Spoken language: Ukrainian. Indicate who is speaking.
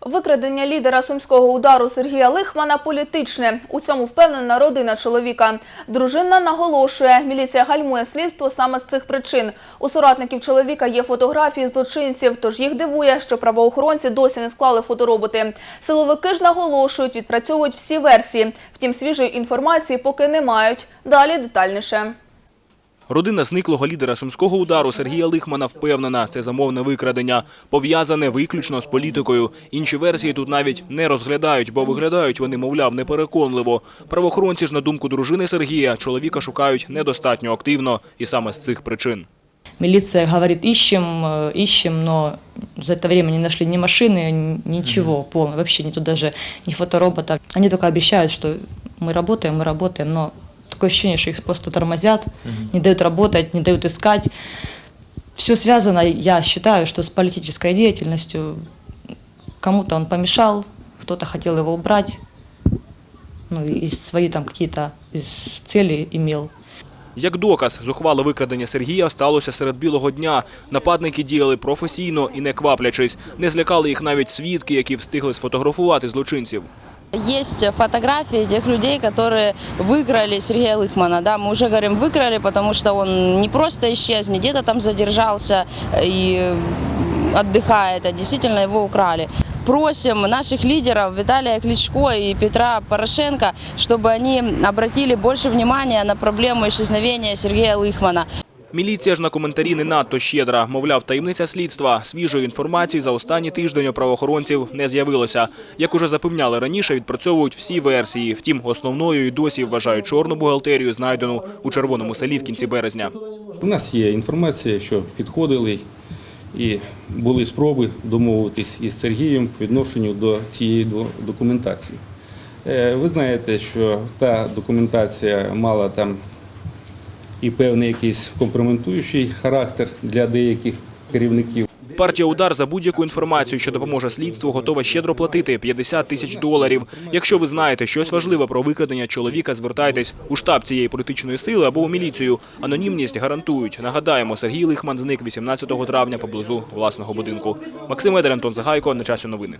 Speaker 1: Викрадення лідера сумського удару Сергія Лихмана політичне. У цьому впевнена родина чоловіка. Дружина наголошує, міліція гальмує слідство саме з цих причин. У соратників чоловіка є фотографії злочинців, тож їх дивує, що правоохоронці досі не склали фотороботи. Силовики ж наголошують, відпрацьовують всі версії. Втім, свіжої інформації поки не мають. Далі детальніше.
Speaker 2: Родина зниклого лідера сумського удару Сергія Лихмана впевнена, це замовне викрадення, пов'язане виключно з політикою. Інші версії тут навіть не розглядають, бо виглядають вони, мовляв, непереконливо. Правоохоронці ж, на думку дружини Сергія, чоловіка шукають недостатньо активно і саме з цих причин.
Speaker 3: Милиция говорит, ищем, э, ищем, но за это время не нашли ни машины, н- ничего полного, вообще нету даже ни фоторобота. Они только обещают, что мы работаем, мы работаем, но такое ощущение, что их просто тормозят, не дают работать, не дают искать. Все связано, я считаю, что с политической деятельностью. Кому-то он помешал, кто-то хотел его убрать, ну и свои там какие-то цели имел.
Speaker 2: Як доказ, зухвале викрадення Сергія сталося серед білого дня. Нападники діяли професійно і не кваплячись. Не злякали їх навіть свідки, які встигли сфотографувати злочинців.
Speaker 4: Есть фотографии тех людей, которые выкрали Сергея Лыхмана. Да, мы уже говорим выкрали, потому что он не просто исчез, не где-то там задержался и отдыхает, а действительно его украли. Просим наших лидеров Виталия Кличко и Петра Порошенко, чтобы они обратили больше внимания на проблему исчезновения Сергея Лыхмана.
Speaker 2: Міліція ж на коментарі не надто щедра. Мовляв, таємниця слідства. Свіжої інформації за останній тиждень у правоохоронців не з'явилося. Як уже запевняли раніше, відпрацьовують всі версії. Втім, основною і досі вважають чорну бухгалтерію, знайдену у червоному селі в кінці березня.
Speaker 5: У нас є інформація, що підходили і були спроби домовитись із Сергієм по відношенню до цієї до- документації. Е, Ви знаєте, що та документація мала там і певний якийсь компрометуючий характер для деяких керівників.
Speaker 2: Партія «Удар» за будь-яку інформацію, що допоможе слідству, готова щедро платити – 50 тисяч доларів. Якщо ви знаєте щось важливе про викрадення чоловіка, звертайтесь у штаб цієї політичної сили або у міліцію. Анонімність гарантують. Нагадаємо, Сергій Лихман зник 18 травня поблизу власного будинку. Максим Едер, Антон Загайко. На часі новини.